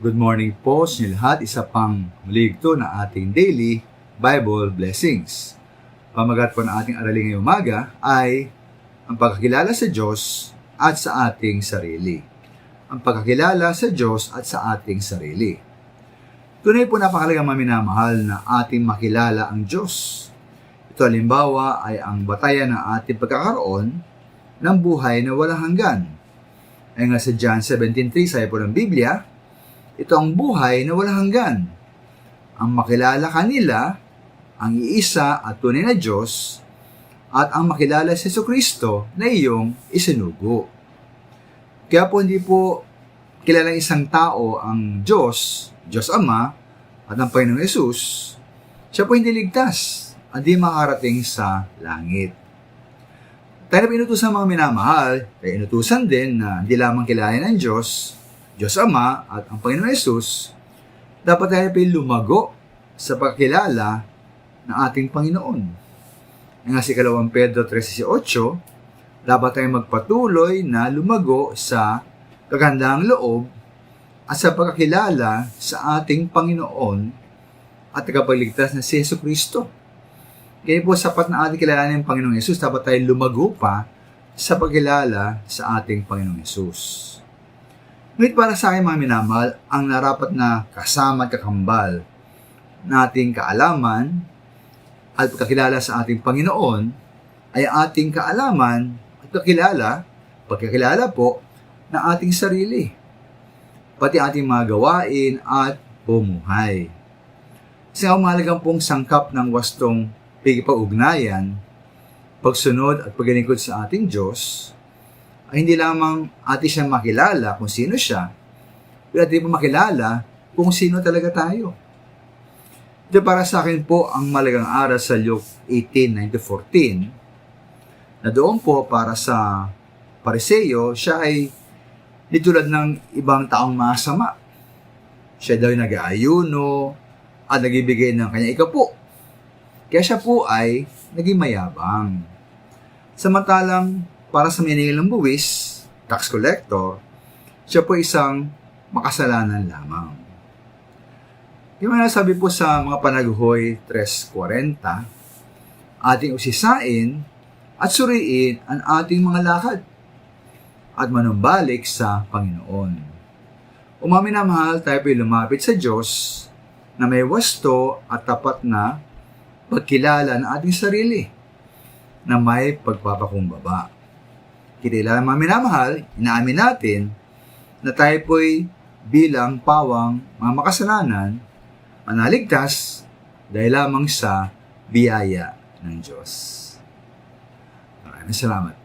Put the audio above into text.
Good morning po sa lahat. Isa pang muli ito na ating daily Bible blessings. Pamagat po ng ating aralin ngayong umaga ay ang pagkakilala sa Diyos at sa ating sarili. Ang pagkakilala sa Diyos at sa ating sarili. Tunay po napakalagang maminamahal na ating makilala ang Diyos. Ito halimbawa ay ang batayan ng ating pagkakaroon ng buhay na walang hanggan. Ay nga sa John 17.3 sabi po ng Biblia, ito ang buhay na walang hanggan. Ang makilala kanila, ang iisa at tunay na Diyos, at ang makilala si Yesu Kristo na iyong isinugo. Kaya po hindi po kilala isang tao ang Diyos, Diyos Ama, at ang Panginoong Yesus, siya po hindi ligtas at di makarating sa langit. Tayo na pinutusan mga minamahal, kaya inutusan din na hindi lamang kilala ng Diyos, Diyos Ama at ang Panginoon Yesus, dapat tayo pa lumago sa pagkilala ng ating Panginoon. Ang nga si Kalawang Pedro 3.18, dapat tayo magpatuloy na lumago sa kagandang loob at sa pagkakilala sa ating Panginoon at tagapagligtas na si Yesu Kristo. Kaya po sapat na ating kilalanin ng Panginoong Yesus, dapat tayo lumago pa sa pagkilala sa ating Panginoong Yesus. Ngunit para sa akin mga minamahal, ang narapat na kasama at kakambal na ating kaalaman at pagkakilala sa ating Panginoon ay ating kaalaman at pagkakilala, pagkakilala po ng ating sarili, pati ating mga gawain at bumuhay. Kasi ang mahalagang pong sangkap ng wastong pagkipag-ugnayan, pagsunod at paglingkod sa ating Diyos, ay hindi lamang atin siya makilala kung sino siya, pero atin po makilala kung sino talaga tayo. Ito para sa akin po ang malagang aral sa Luke 18:9-14 na doon po para sa pariseyo, siya ay di tulad ng ibang taong masama. Siya daw ay nag-aayuno at nagbibigay ng kanya ikapo. Kaya siya po ay naging mayabang. Samantalang para sa ng buwis, tax collector, siya po isang makasalanan lamang. Yung mga sabi po sa mga panaguhoy 3.40, ating usisain at suriin ang ating mga lakad at manumbalik sa Panginoon. Umamin na mahal tayo po'y lumapit sa Diyos na may wasto at tapat na pagkilala ng ating sarili na may pagpapakumbaba. Kilala mga minamahal, inaamin natin na tayo po'y bilang pawang mga makasalanan manaligtas dahil lamang sa biyaya ng Diyos. Maraming salamat.